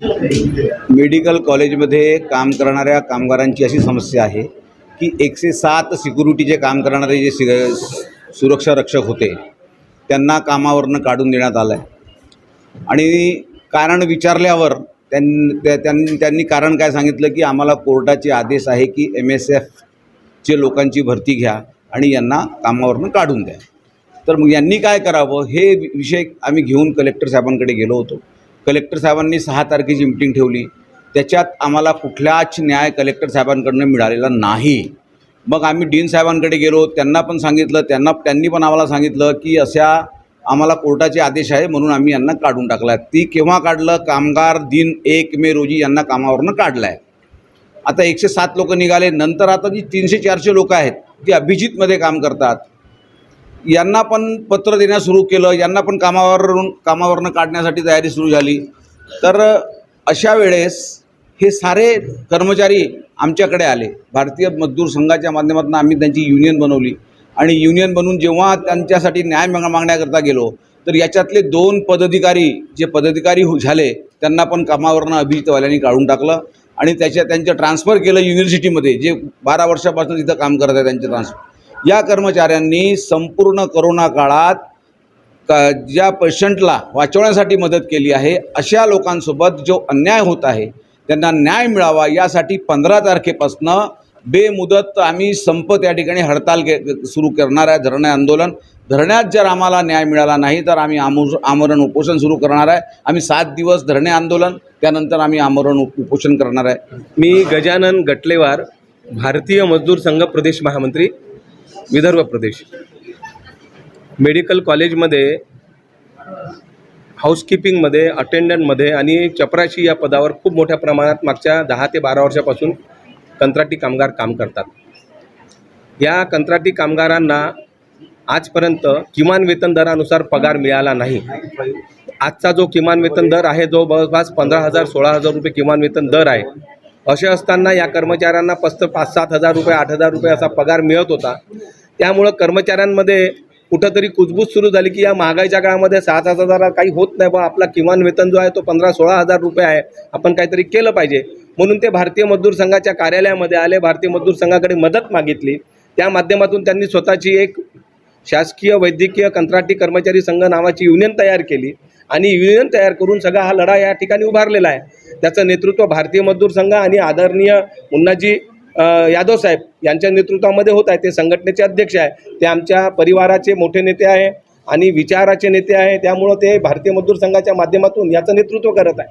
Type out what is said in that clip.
Medical कॉलेजमध्ये काम करणाऱ्या कामगारांची अशी समस्या आहे की एकशे सात सिक्युरिटीचे काम करणारे जे सि सुरक्षा रक्षक होते त्यांना कामावरनं काढून देण्यात आलं आहे आणि कारण विचारल्यावर त्यां त्या- त्यांनी त्यांनी कारण काय सांगितलं की आम्हाला कोर्टाचे आदेश आहे की एम एस एफचे लोकांची भरती घ्या आणि यांना कामावरनं काढून द्या. तर मग यांनी काय करावं हे विषय आम्ही घेऊन कलेक्टर साहेबांकडे गेलो होतो. कलेक्टर साहेबांनी सहा तारखेची मिटिंग ठेवली. त्याच्यात आम्हाला कुठलाच न्याय कलेक्टर साहेबांकडनं मिळालेला नाही. मग आम्ही डीन साहेबांकडे गेलो त्यांना पण सांगितलं त्यांना त्यांनी पण आम्हाला सांगितलं की अशा आम्हाला कोर्टाचे आदेश आहे म्हणून आम्ही यांना काढून टाकला ती केव्हा काढलं? कामगार दिन एक मे रोजी यांना कामावरनं काढलं आहे आता एकशे सात लोक निघाले नंतर आता जी तीनशे चारशे लोक आहेत ती अभिजितमध्ये काम करतात. यांना पण पत्र देण्यास सुरू केलं यांना पण कामावरून कामावरनं काढण्यासाठी तयारी सुरू झाली. तर अशा वेळेस हे सारे कर्मचारी आमच्याकडे आले. भारतीय मजदूर संघाच्या माध्यमातून आम्ही त्यांची युनियन बनवली. आणि युनियन बनवून जेव्हा त्यांच्यासाठी न्याय मागण्याकरता गेलो तर याच्यातले दोन पदाधिकारी जे पदाधिकारी हो- झाले त्यांना पण कामावरनं अभिजितवाल्यांनी काढून टाकलं. आणि त्याच्या त्यांचं ट्रान्सफर केलं युनिव्हर्सिटीमध्ये जे बारा वर्षापासून तिथं काम करत आहे त्यांचे ट्रान्सफर या कर्मचाऱ्यांनी संपूर्ण करोना काळात का ज्या पेशंटला वाचवण्यासाठी मदत केली आहे अशा लोकांसोबत जो अन्याय होत आहे त्यांना न्याय मिळावा यासाठी पंधरा तारखेपासनं बेमुदत आम्ही संप त्या ठिकाणी हडताल घे सुरू करणार आहे धरणे आंदोलन. धरण्यात जर आम्हाला न्याय मिळाला नाही तर आम्ही आमो आमरण उपोषण सुरू करणार आहे. आम्ही सात दिवस धरणे आंदोलन त्यानंतर आम्ही आमरण उप- उपोषण करणार आहे. मी गजानन गटलेवार भारतीय मजदूर संघ प्रदेश महामंत्री विदर्भ प्रदेश. मेडिकल कॉलेजमध्ये हाऊसकीपिंगमध्ये अटेंडंटमध्ये आणि चपराशी या पदावर खूप मोठ्या प्रमाणात मागच्या दहा ते बारा वर्षापासून कंत्राटी कामगार काम करतात. या कंत्राटी कामगारांना आजपर्यंत किमान वेतन दरानुसार पगार मिळाला नाही. आजचा जो किमान वेतन दर आहे जो जवळपास पंधरा हजार सोळा हजार रुपये किमान वेतन दर आहे असे असताना या कर्मचाऱ्यांना पस्त पाच सात हजार रुपये आठ हजार रुपये असा पगार मिळत होता. त्यामुळं कर्मचाऱ्यांमध्ये कुठंतरी कुजबूज सुरू झाली की या महागाईच्या काळामध्ये सहा सात हजारा काही होत नाही बा. आपला किमान वेतन जो आहे तो पंधरा सोळा हजार रुपये आहे. आपण काहीतरी केलं पाहिजे. म्हणून ते भारतीय मजदूर संघाच्या कार्यालयामध्ये आले. भारतीय मजदूर संघाकडे मदत मागितली. त्या माध्यमातून त्यांनी स्वतःची एक शासकीय वैद्यकीय कंत्राटी कर्मचारी संघ नावाची युनियन तयार केली आणि युनियन तयार करून सगळा हा लढा या ठिकाणी उभारलेला आहे. त्याचं नेतृत्व भारतीय मजदूर संघ आणि आदरणीय मुन्नाजी यादव साहेब यांच्या नेतृत्वामध्ये होत आहे. ते संघटनेचे अध्यक्ष आहे. ते आमच्या परिवाराचे मोठे नेते आहे आणि विचाराचे नेते आहे. त्यामुळं ते भारतीय मजदूर संघाच्या माध्यमातून याचं नेतृत्व करत आहे.